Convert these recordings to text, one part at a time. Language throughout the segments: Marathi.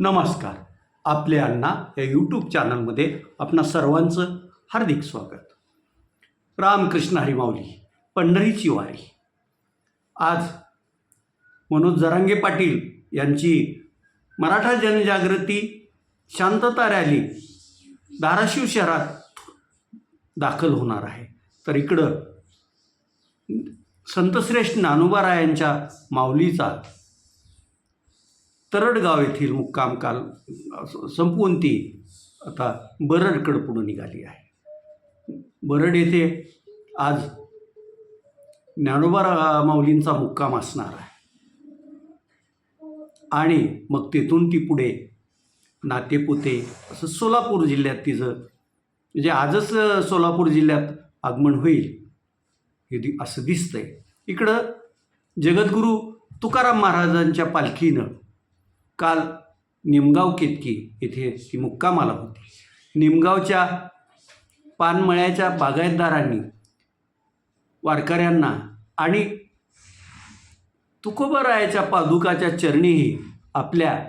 नमस्कार. आपले अण्णा या यूट्यूब चॅनलमध्ये आपणा सर्वांचं हार्दिक स्वागत. रामकृष्ण हरिमाऊली पंढरीची वारी. आज मनोज जरांगे पाटील यांची मराठा जनजागृती शांतता रॅली धाराशिव शहरात दाखल होणार आहे. तर इकडं संतश्रेष्ठ ज्ञानोबारायांच्या माऊलीचा तरडगाव येथील मुक्काम काल संपवून ती आता बरडकडं पुढं निघाली आहे. बरड येथे आज ज्ञानोबा माऊलींचा मुक्काम असणार आहे. आणि मग तेथून ती पुढे नातेपुते असं सोलापूर जिल्ह्यात तिचं म्हणजे आजच सोलापूर जिल्ह्यात आगमन होईल हे दि असं दिसतंय. इकडं जगद्गुरू तुकाराम महाराजांच्या पालखीनं काल निमगाव केतकी येथे ती मुक्कामाला होती. निमगावच्या पानमळ्याच्या बागायतदारांनी वारकऱ्यांना आणि तुकोबरायाच्या पादुकाच्या चरणीही आपल्या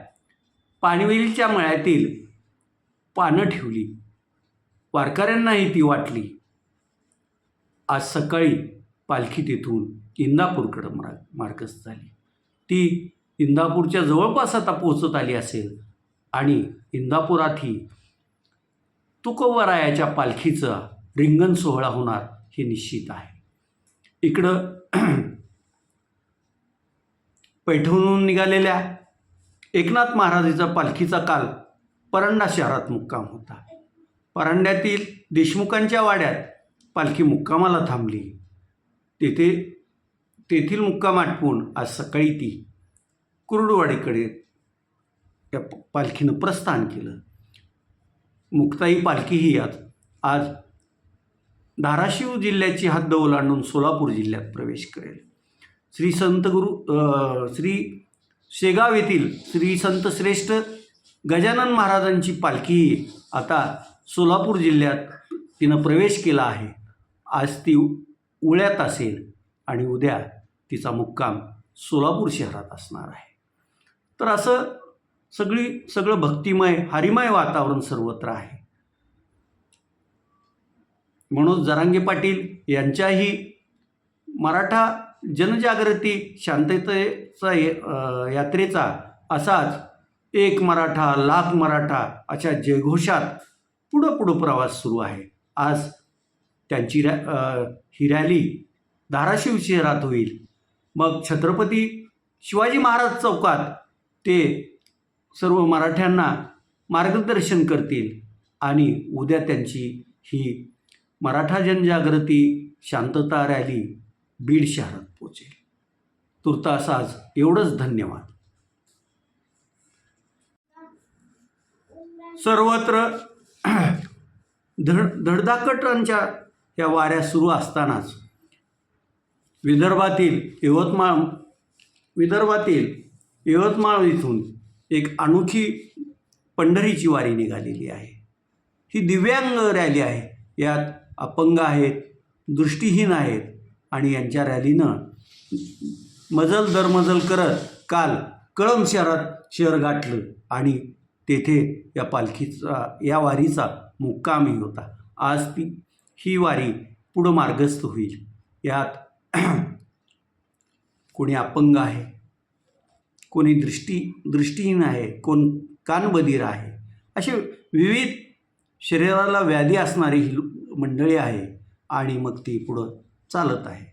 पाणवेलीच्या मळ्यातील पानं ठेवली. वारकऱ्यांनाही ती वाटली. आज सकाळी पालखी तिथून इंदापूरकडं मार्ग मार्गस्थ झाली. ती इंदापूरच्या जवळपास आता पोचत आली असेल. आणि इंदापुरातही तुकवरायाच्या पालखीचा रिंगण सोहळा होणार हे निश्चित आहे. इकडं पैठणहून निघालेल्या एकनाथ महाराजाचा पालखीचा काल परंडा शहरात मुक्काम होता. परांड्यातील देशमुखांच्या वाड्यात पालखी मुक्कामाला थांबली. तेथे तेथील मुक्काम आटपून आज सकाळी ती कुर्डवाडीकडे त्या प- पालखीनं प्रस्थान केलं. मुक्ताई पालखी ही आज आज धाराशिव जिल्ह्याची हद्द ओलांडून सोलापूर जिल्ह्यात प्रवेश करेल. श्री संत गुरु श्री शेगाव येथील श्री संत श्रेष्ठ गजानन महाराजांची पालखी आता सोलापूर जिल्ह्यात तिनं प्रवेश केला आहे. आज ती उळ्यात असेल आणि उद्या तिचा मुक्काम सोलापूर शहरात असणार आहे. तर असं सगळी सगळं भक्तिमय हरिमय वातावरण सर्वत्र आहे. म्हणून जरांगे पाटील यांच्याही मराठा जनजागृती शांततेचा यात्रेचा असाच एक मराठा लाख मराठा अशा जयघोषात पुढं पुढं प्रवास सुरू आहे. आज त्यांची रॅ ही रॅली धाराशिव शहरात होईल. मग छत्रपती शिवाजी महाराज चौकात ते सर्व मराठ्यांना मार्गदर्शन करतील आणि उद्या त्यांची ही मराठा जनजागृती शांतता रॅली बीड शहरात पोचेल तुर्तास आज एवढंच धन्यवाद. सर्वत्र धड धडधाकटांच्या या वाऱ्या सुरू असतानाच विदर्भातील यवतमाळ विदर्भातील यवतमाळ इथून एक अनोखी पंढरीची वारी निघालेली आहे. ही दिव्यांग रॅली आहे. यात अपंग आहेत दृष्टीहीन आहेत आणि यांच्या रॅलीनं मजल दरमजल करत काल कळंब शहरात शहर गाठलं आणि तेथे या पालखीचा या वारीचा मुक्कामही होता. आज ती ही वारी पुढं मार्गस्थ होईल. यात कोणी अपंग आहे कोणी दृष्टी दृष्टीहीन आहे कोण कानबधीर आहे असे विविध शरीराला व्याधी असणारी ही मंडळी आहे आणि मग ती पुढं चालत आहे.